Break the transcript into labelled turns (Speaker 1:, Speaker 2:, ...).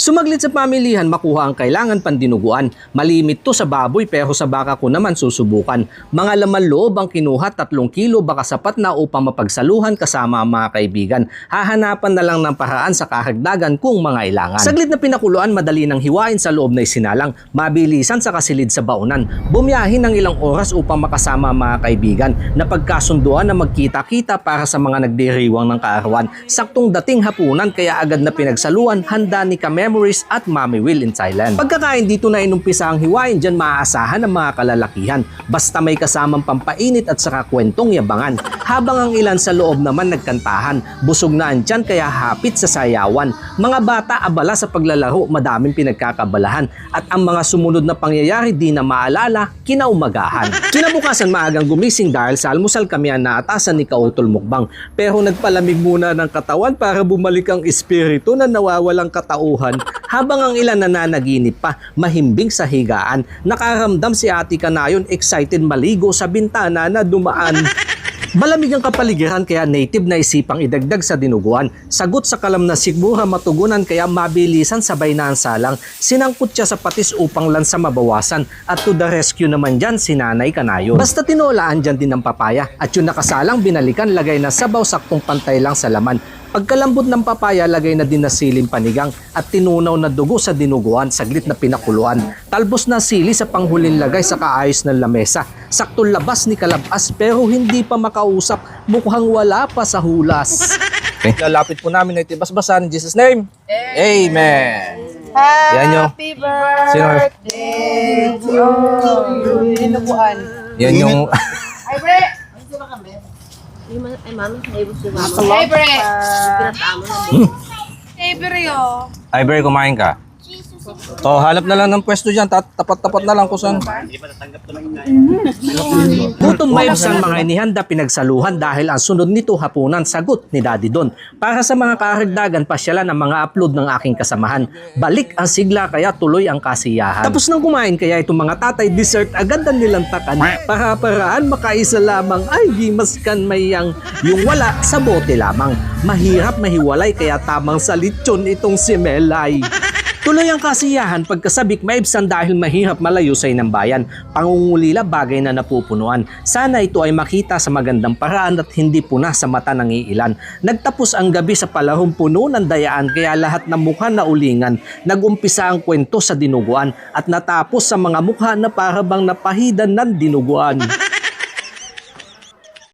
Speaker 1: Sumaglit sa pamilihan, makuha ang kailangan pandinuguan. Malimit to sa baboy pero sa baka ko naman susubukan. Mga laman loob ang kinuha, tatlong kilo baka sapat na upang mapagsaluhan kasama ang mga kaibigan. Hahanapan na lang ng paraan sa kahagdagan kung mga ilangan. Saglit na pinakuluan, madali nang hiwain sa loob na isinalang. Mabilisan sa kasilid sa baunan. Bumiyahin ng ilang oras upang makasama ang mga kaibigan. Napagkasunduan na magkita-kita para sa mga nagdiriwang ng kaarawan. Saktong dating hapunan kaya agad na pinagsaluan, handa ni Ka-Memories at Mami Will in Thailand. Pagkakain dito na inumpisa ang hiwain, dyan maaasahan ng mga kalalakihan. Basta may kasamang pampainit at saka kwentong yabangan. Habang ang ilan sa loob naman nagkantahan, busog na ang tiyan kaya hapit sa sayawan. Mga bata abala sa paglalaro, madaming pinagkakabalahan. At ang mga sumunod na pangyayari di na maalala, kinaumagahan. Kinabukasan maagang gumising dahil sa almusal kami ang naatasan ni Kautol Mukbang. Pero nagpalamig muna ng katawan para bumalik ang espiritu na nawawalang katauhan. Habang ang ilan nananaginip pa, mahimbing sa higaan, nakaramdam si Ate Kanayon excited maligo sa bintana na dumaan. Malamig ang kapaligiran kaya native na isipang idagdag sa dinuguan. Sagot sa kalam na sigmura matugunan kaya mabilisan sabay na ang salang. Sinangkot siya sa patis upang lansa mabawasan. At to the rescue naman dyan si Nanay Kanayon. Basta tinolaan dyan din ng papaya. At yung nakasalang binalikan lagay na sabaw saktong pantay lang sa laman. Pagkalambot ng papaya, lagay na din na siling panigang at tinunaw na dugo sa dinuguan, saglit na pinakuluan. Talbos na sili sa panghulin lagay sa kaayos ng lamesa. Saktong labas ni Kalabas pero hindi pa makausap, mukhang wala pa sa hulas. Okay. Lalapit po namin na itibas-basan in Jesus' name. Amen. Yan yung-
Speaker 2: Happy birthday to you.
Speaker 1: Yan yung...
Speaker 2: Ay, Bre!
Speaker 3: Ay, mami, naibos si mama.
Speaker 2: Ay, Bre!
Speaker 3: Pinatamo na.
Speaker 2: Ay, Bre, oh.
Speaker 1: Kumain ka. Oh, halap na lang ng pwesto. Tat- Tapat-tapat na lang kung saan. Gutom vibes ang mga inihanda pinagsaluhan dahil ang sunod nito hapunan sagot ni Daddy Don. Para sa mga karagdagan pasyalan ang mga upload ng aking kasamahan. Balik ang sigla kaya tuloy ang kasiyahan. Tapos nang kumain kaya itong mga tatay dessert agad na nilang takan. Para paraan makaisa lamang ay gimaskan mayang yung wala sa bote lamang. Mahirap mahiwalay kaya tamang sa lechon itong si Melay. Tuloy ang kasiyahan pagkasabik maibsan dahil mahirap malayusay ng bayan. Pangungulila bagay na napupunuan. Sana ito ay makita sa magandang paraan at hindi puna sa mata ng iilan. Nagtapos ang gabi sa palarong puno ng dayaan kaya lahat ng mukha na ulingan. Nagumpisa ang kwento sa dinuguan at natapos sa mga mukha na parabang napahidan ng dinuguan.